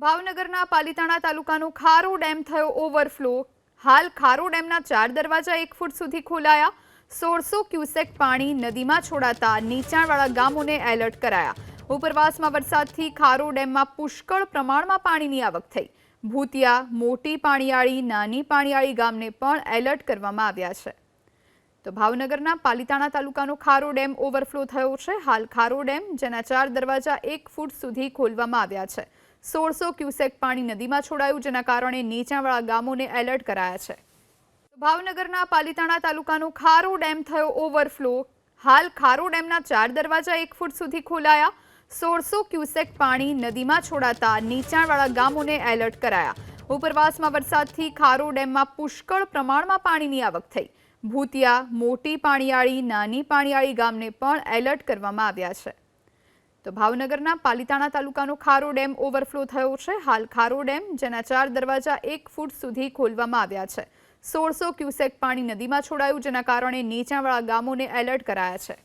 ભાવનગરના પાલિતાણા તાલુકાનો ખારો ડેમ થયો ઓવરફ્લો. હાલ ખારો ડેમના ચાર દરવાજા એક ફૂટ સુધી ખોલાયા. સોળસો ક્યુસેક પાણી નદીમાં છોડાતા નીચાણવાળા ગામોને એલર્ટ કરાયા. ઉપરવાસમાં વરસાદથી ખારો ડેમમાં પુષ્કળ પ્રમાણમાં પાણીની આવક થઈ. ભૂતિયા, મોટી પાણીયાળી, નાની પાણીયાળી ગામને પણ એલર્ટ કરવામાં આવ્યા છે. તો ભાવનગરના પાલિતાણા તાલુકાનો ખારો ડેમ ઓવરફ્લો થયો છે. હાલ ખારો ડેમ, જેના ચાર દરવાજા એક ફૂટ સુધી ખોલવામાં આવ્યા છે. સોળસો ક્યુસેક પાણી નદીમાં છોડાયું, જેના કારણે નીચાણવાળા ગામોને એલર્ટ કરાયા છે. ભાવનગરના પાલિતાણા તાલુકાનો ખારો ડેમ થયો ઓવરફ્લો. હાલ ખારો ડેમના ચાર દરવાજા એક ફૂટ સુધી ખોલાયા. સોળસો ક્યુસેક પાણી નદીમાં છોડાતા નીચાણવાળા ગામોને એલર્ટ કરાયા. ઉપરવાસમાં વરસાદથી ખારો ડેમમાં પુષ્કળ પ્રમાણમાં પાણીની આવક થઈ. ભૂતિયા, મોટી પાણીયાળી, નાની પાણીયાળી ગામને પણ એલર્ટ કરવામાં આવ્યા છે. તો ભાવનગરના પાલિતાણા તાલુકાનો ખારો ડેમ ઓવરફ્લો થયો છે. હાલ ખારો ડેમ, જેના ચાર દરવાજા એક ફૂટ સુધી ખોલવામાં આવ્યા છે. સોળસો ક્યુસેક પાણી નદીમાં છોડાયું, જેના કારણે નીચાણવાળા ગામોને એલર્ટ કરાયા છે.